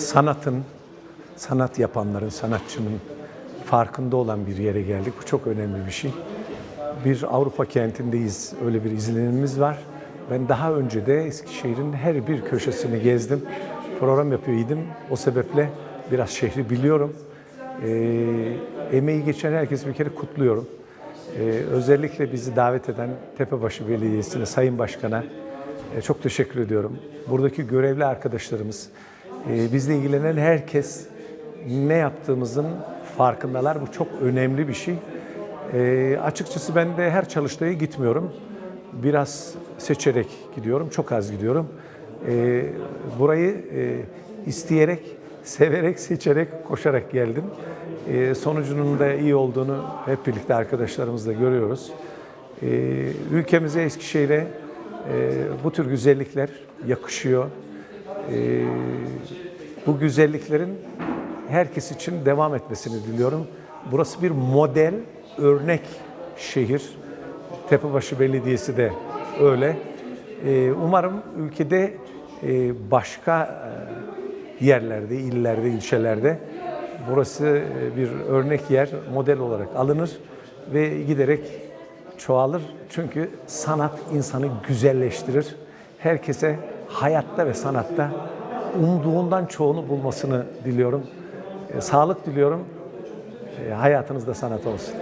sanatın, sanat yapanların, sanatçının farkında olan bir yere geldik. Bu çok önemli bir şey. Bir Avrupa kentindeyiz. Öyle bir izlenimimiz var. Ben daha önce de Eskişehir'in her bir köşesini gezdim. Program yapıyor idim. O sebeple biraz şehri biliyorum. Ee, emeği geçen herkesi bir kere kutluyorum. Ee, özellikle bizi davet eden Tepebaşı Belediyesi'ne, Sayın Başkan'a e, çok teşekkür ediyorum. Buradaki görevli arkadaşlarımız, e, bizle ilgilenen herkes ne yaptığımızın farkındalar. Bu çok önemli bir şey. E, açıkçası ben de her çalıştaya gitmiyorum. Biraz seçerek gidiyorum, çok az gidiyorum. E, burayı e, isteyerek, severek, seçerek, koşarak geldim. E, sonucunun da iyi olduğunu hep birlikte arkadaşlarımızla görüyoruz. E, ülkemize, Eskişehir'e e, bu tür güzellikler yakışıyor. E, bu güzelliklerin herkes için devam etmesini diliyorum. Burası bir model, örnek şehir. Tepebaşı Belediyesi de öyle. E, umarım ülkede e, başka e, yerlerde, illerde, ilçelerde burası e, bir örnek yer, model olarak alınır ve giderek çoğalır. Çünkü sanat insanı güzelleştirir. Herkese hayatta ve sanatta umduğundan çoğunu bulmasını diliyorum. E, sağlık diliyorum. E, hayatınızda sanat olsun.